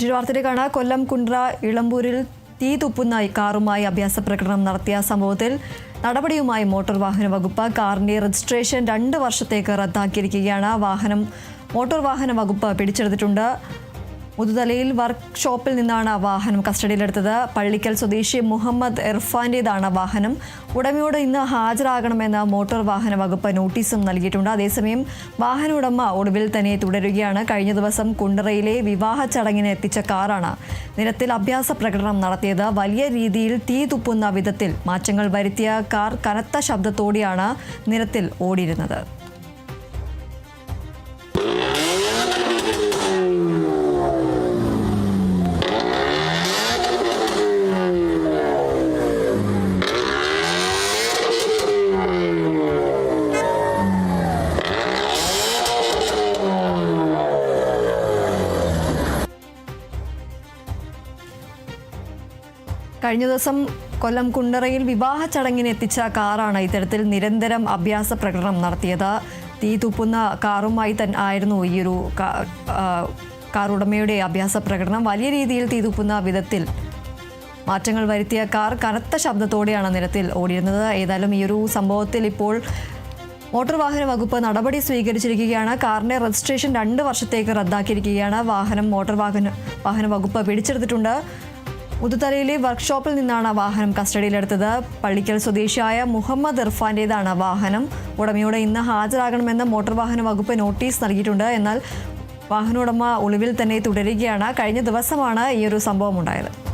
മറ്റൊരു വാർത്തയിലേക്കാണ്. കൊല്ലം കുണ്ട്ര ഇളമ്പൂരിൽ തീ തുപ്പുന്ന കാറുമായി അഭ്യാസ പ്രകടനം നടത്തിയ സംഭവത്തിൽ നടപടിയുമായി മോട്ടോർ വാഹന വകുപ്പ് കാറിന്റെ രജിസ്ട്രേഷൻ രണ്ട് വർഷത്തേക്ക് റദ്ദാക്കിയിരിക്കുകയാണ്. വാഹനം മോട്ടോർ വാഹന വകുപ്പ് പിടിച്ചെടുത്തിട്ടുണ്ട്. മുതുതലയിൽ വർക്ക് ഷോപ്പിൽ നിന്നാണ് വാഹനം കസ്റ്റഡിയിലെടുത്തത്. പള്ളിക്കൽ സ്വദേശി മുഹമ്മദ് ഇർഫാന്റേതാണ് വാഹനം. ഉടമയോട് ഇന്ന് ഹാജരാകണമെന്ന് മോട്ടോർ വാഹന വകുപ്പ് നോട്ടീസും നൽകിയിട്ടുണ്ട്. അതേസമയം വാഹന ഉടമ ഒടുവിൽ തന്നെ തുടരുകയാണ്. കഴിഞ്ഞ ദിവസം കുണ്ടറയിലെ വിവാഹ ചടങ്ങിന് എത്തിച്ച കാറാണ് നിരത്തിൽ അഭ്യാസ പ്രകടനം നടത്തിയത്. വലിയ രീതിയിൽ തീ തുപ്പുന്ന വിധത്തിൽ മാറ്റങ്ങൾ വരുത്തിയ കാർ കനത്ത ശബ്ദത്തോടെയാണ് നിരത്തിൽ ഓടിയിരുന്നത്. കഴിഞ്ഞ ദിവസം കൊല്ലം കുണ്ടറയിൽ വിവാഹ ചടങ്ങിന് എത്തിച്ച കാറാണ് ഇത്തരത്തിൽ നിരന്തരം അഭ്യാസ പ്രകടനം നടത്തിയത്. തീ തുപ്പുന്ന കാറുമായി തന്നെ ആയിരുന്നു ഈ ഒരു കാർ ഉടമയുടെ അഭ്യാസ പ്രകടനം. വലിയ രീതിയിൽ തീ തുപ്പുന്ന വിധത്തിൽ മാറ്റങ്ങൾ വരുത്തിയ കാർ കനത്ത ശബ്ദത്തോടെയാണ് നിരത്തിൽ ഓടിയിരുന്നത്. ഏതായാലും ഈ ഒരു സംഭവത്തിൽ ഇപ്പോൾ മോട്ടോർ വാഹന വകുപ്പ് നടപടി സ്വീകരിച്ചിരിക്കുകയാണ്. കാറിന്റെ രജിസ്ട്രേഷൻ രണ്ട് വർഷത്തേക്ക് റദ്ദാക്കിയിരിക്കുകയാണ്. വാഹനം മോട്ടോർ വാഹന വാഹന വകുപ്പ് പിടിച്ചെടുത്തിട്ടുണ്ട്. മുതുതലയിലെ വർക്ക്ഷോപ്പിൽ നിന്നാണ് വാഹനം കസ്റ്റഡിയിലെടുത്തത്. പള്ളിക്കൽ സ്വദേശിയായ മുഹമ്മദ് ഇർഫാന്റേതാണ് വാഹനം. ഉടമയോട് ഇന്ന് ഹാജരാകണമെന്ന് മോട്ടോർ വാഹന വകുപ്പ് നോട്ടീസ് നൽകിയിട്ടുണ്ട്. എന്നാൽ വാഹനോടമ ഒളിവിൽ തന്നെ തുടരുകയാണ്. കഴിഞ്ഞ ദിവസമാണ് ഈ ഒരു സംഭവം ഉണ്ടായത്.